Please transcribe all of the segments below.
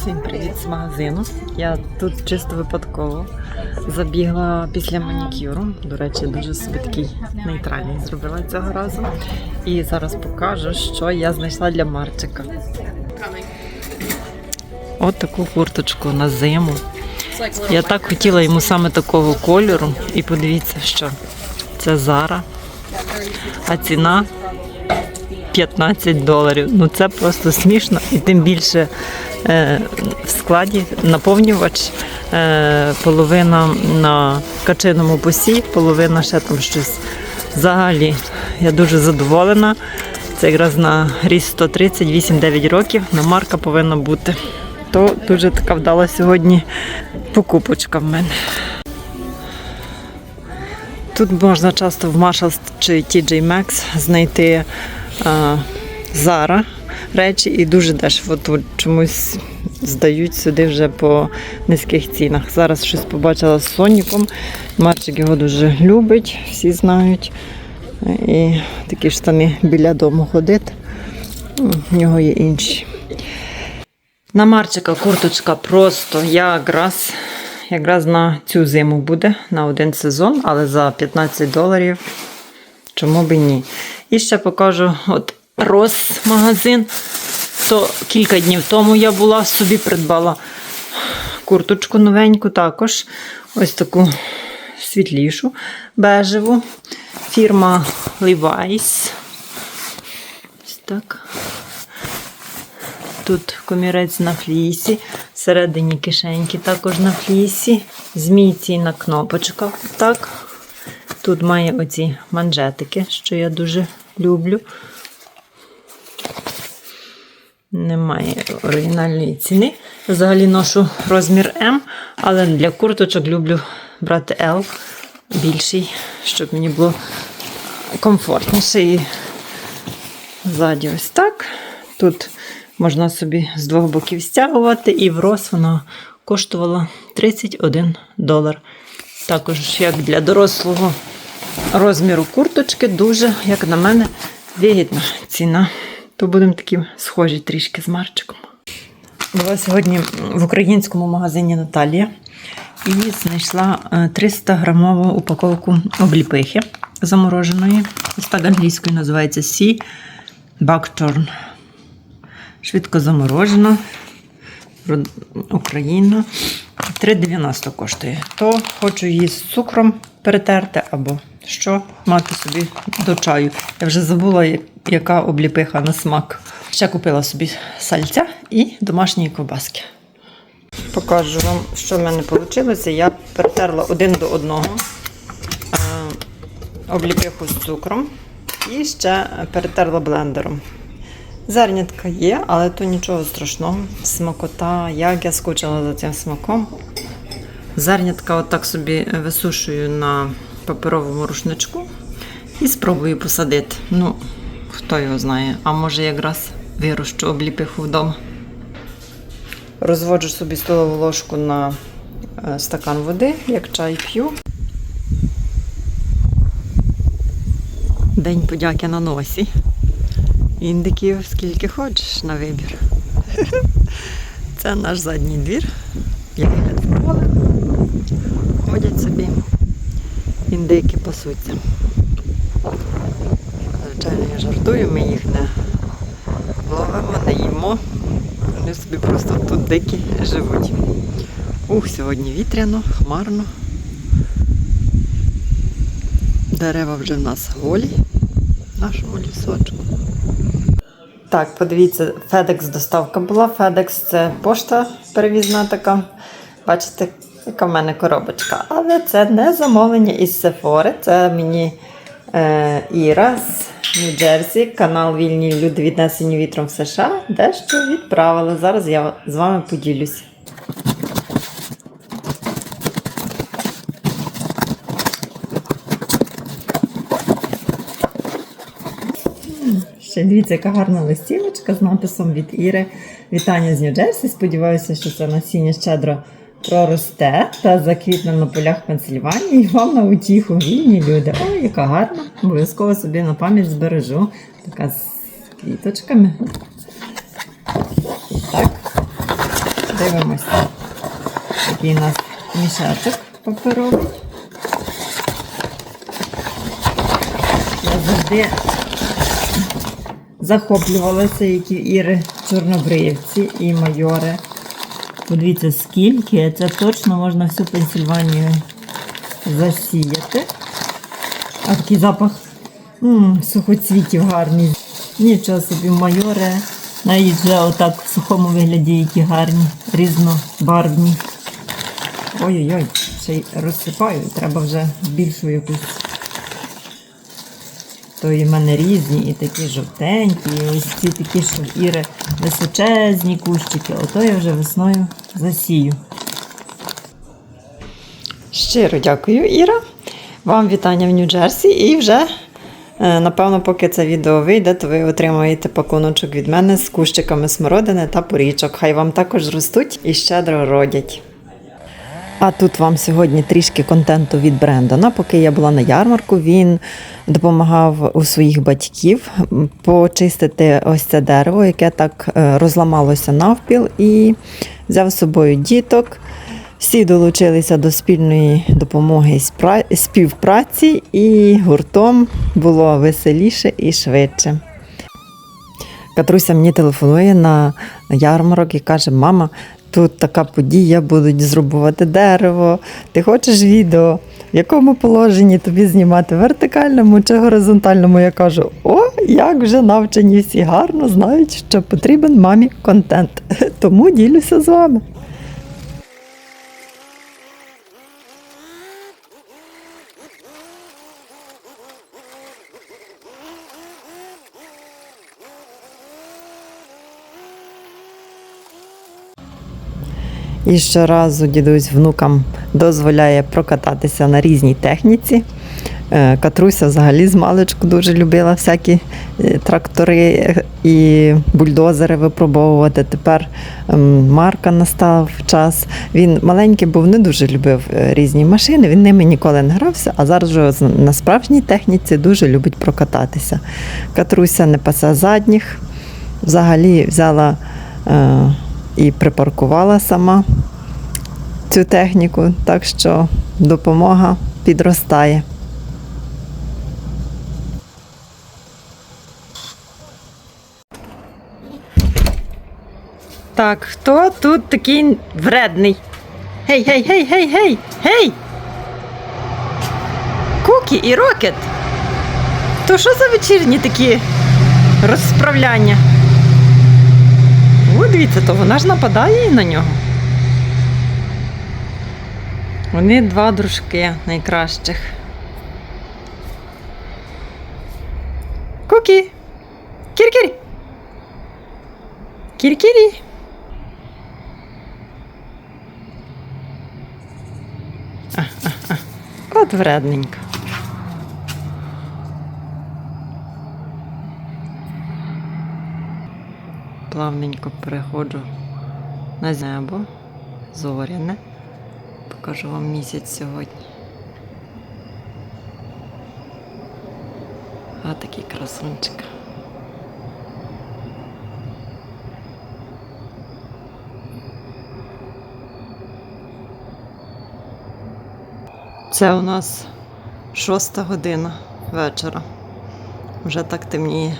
Всім привіт з магазину. Я тут чисто випадково забігла після манікюру. До речі, дуже собі такий нейтральний зробила цього разу. І зараз покажу, що я знайшла для Марчика. От таку курточку на зиму. Я так хотіла йому саме такого кольору. І подивіться, що це Зара. А ціна 15 доларів. Ну це просто смішно. І тим більше е, в складі наповнювач, е, половина на качиному посі, половина ще там щось. Взагалі, я дуже задоволена. Це якраз на ріст 130, 8-9 років. На марка повинна бути. То дуже така вдала сьогодні покупочка в мене. Тут можна часто в Marshalls чи TJ Maxx знайти а, Zara речі і дуже дешево тут чомусь здають сюди вже по низьких цінах. Зараз щось побачила з Соніком. Марчик його дуже любить, всі знають. І такі штани біля дому ходить. В нього є інші. На Марчика курточка просто якраз, якраз на цю зиму буде, на один сезон, але за 15 доларів. Чому б і ні? І ще покажу от Рос магазин. То кілька днів тому я була собі придбала курточку новеньку також. Ось таку світлішу, бежеву. Фірма Levi's. Ось так. Тут комірець на флісі, всередині кишеньки також на флісі, змійці на кнопочках. Так. Тут має оці манжетики, що я дуже люблю. Немає оригінальної ціни. Взагалі ношу розмір М, але для курточок люблю брати L більший, щоб мені було комфортніше. І ззаді ось так. Тут можна собі з двох боків стягувати, і в роз вона коштувала 31 долар. Також, як для дорослого розміру курточки, дуже, як на мене, вигідна ціна. То будемо такі схожі трішки з Марчиком. Була сьогодні в українському магазині Наталія і знайшла е, 300 грамову упаковку обліпихи замороженої. Ось так англійською називається Sea Buckthorn. Швидко заморожена. Україна. 3,90 коштує. То хочу її з цукром перетерти або що мати собі до чаю. Я вже забула, яка обліпиха на смак. Ще купила собі сальця і домашні ковбаски. Покажу вам, що в мене вийшло. Я перетерла один до одного е, обліпиху з цукром і ще перетерла блендером. Зернятка є, але то нічого страшного. Смакота, як я скучила за цим смаком. Зернятка отак собі висушую на паперовому рушничку і спробую посадити. Ну, хто його знає, а може якраз вирощу обліпиху вдома. Розводжу собі столову ложку на е, стакан води, як чай п'ю. День подяки на носі. Індиків скільки хочеш на вибір. Це наш задній двір. Я вигляд в поле. Ходять собі. Індики пасуться. Звичайно, я жартую, ми їх не ловимо, не їмо. Вони собі просто тут дикі живуть. Ух, сьогодні вітряно, хмарно. Дерева вже в нас голі в нашому лісочку. Так, подивіться, FedEx доставка була. FedEx це пошта перевізна така. Бачите, яка в мене коробочка. Але це не замовлення із Sephora. Це мені е, Іра з Нью-Джерсі, канал Вільні люди віднесені вітром в США, дещо відправила. Зараз я з вами поділюсь. Ще дивіться, яка гарна листівочка з написом від Іри. Вітання з Нью-Джерсі. Сподіваюся, що це насіння щедро проросте та заквітне на полях Пенсильванії. І вам на утіху вільні люди. Ой, яка гарна. Обов'язково собі на пам'ять збережу. Така з квіточками. Так. Дивимося. Такий у нас мішечок паперовий. Я завжди захоплювалася, які Іри чорнобривці і майори. Подивіться, скільки це точно можна всю Пенсільванію засіяти. А такий запах м, сухоцвітів гарний. Нічого собі майори. Навіть вже отак в сухому вигляді, які гарні, різнобарвні. Ой-ой-ой, ще й розсипаю, треба вже більшу якусь. То і в мене різні, і такі жовтенькі, і ось ці такі, що височезні кущики. Ото я вже весною засію. Щиро дякую, Іра. Вам вітання в Нью-Джерсі. І вже, е, напевно, поки це відео вийде, то ви отримаєте пакуночок від мене з кущиками смородини та порічок. Хай вам також ростуть і щедро родять. А тут вам сьогодні трішки контенту від Брендона. Поки я була на ярмарку, він допомагав у своїх батьків почистити ось це дерево, яке так е, розламалося навпіл, і взяв з собою діток. Всі долучилися до спільної допомоги співпраці, і гуртом було веселіше і швидше. Катруся мені телефонує на ярмарок і каже: Мама, тут така подія, будуть зрубувати дерево. Ти хочеш відео? В якому положенні тобі знімати? Вертикальному чи горизонтальному? Я кажу: о, як вже навчені всі гарно знають, що потрібен мамі контент. Тому ділюся з вами. І щоразу дідусь внукам дозволяє прокататися на різній техніці. Е, Катруся взагалі з маличку дуже любила всякі е, трактори і бульдозери випробовувати. Тепер ем, Марка настав час. Він маленький був, не дуже любив е, різні машини, він ними ніколи не грався, а зараз вже на справжній техніці дуже любить прокататися. Катруся не пасе задніх, взагалі взяла. І припаркувала сама цю техніку, так що допомога підростає. Так, хто тут такий вредний? Гей, гей, гей, гей, гей, гей! Кукі і Рокет. То що за вечірні такі розсправляння? О, дивіться, то вона ж нападає на нього. Вони два дружки найкращих. Кукі. Кіркірі. Кіркірі. От вредненько. Плавненько переходжу на небо зоряне. Покажу вам місяць сьогодні. А такий красунчик. Це у нас шоста година вечора. Вже так темніє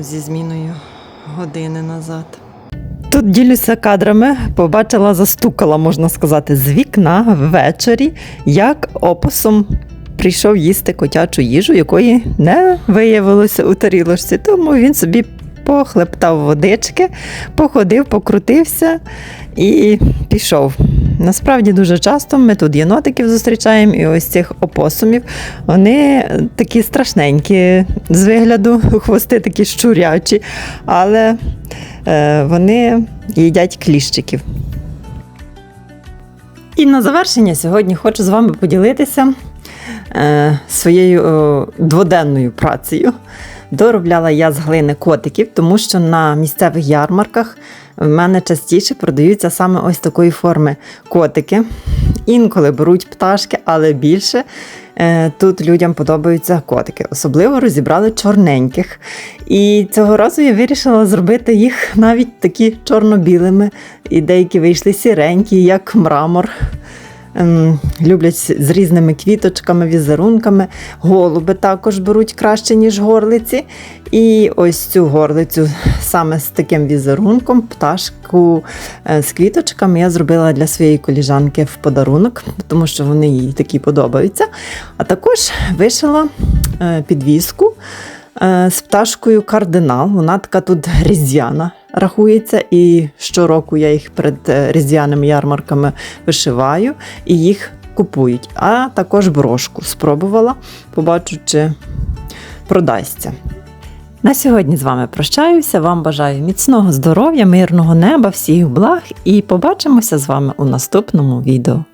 зі зміною години назад. Тут ділюся кадрами, побачила, застукала, можна сказати, з вікна ввечері, як опусом прийшов їсти котячу їжу, якої не виявилося у тарілочці. Тому він собі похлептав водички, походив, покрутився і пішов. Насправді дуже часто ми тут єнотиків зустрічаємо, і ось цих опосумів. Вони такі страшненькі з вигляду, хвости такі щурячі, але е, вони їдять кліщиків. І на завершення сьогодні хочу з вами поділитися е, своєю дводенною працею. Доробляла я з глини котиків, тому що на місцевих ярмарках в мене частіше продаються саме ось такої форми котики. Інколи беруть пташки, але більше е, тут людям подобаються котики. Особливо розібрали чорненьких. І цього разу я вирішила зробити їх навіть такі чорно-білими. І деякі вийшли сіренькі, як мрамор. Ем, люблять з різними квіточками, візерунками. Голуби також беруть краще, ніж горлиці. І ось цю горлицю саме з таким візерунком, пташку е, з квіточками я зробила для своєї коліжанки в подарунок, тому що вони їй такі подобаються. А також вишила е, підвіску е, з пташкою кардинал. Вона така тут різдвяна рахується, і щороку я їх перед е, різдвяними ярмарками вишиваю і їх купують. А також брошку спробувала, побачу, чи продасться. На сьогодні з вами прощаюся. Вам бажаю міцного здоров'я, мирного неба, всіх благ і побачимося з вами у наступному відео.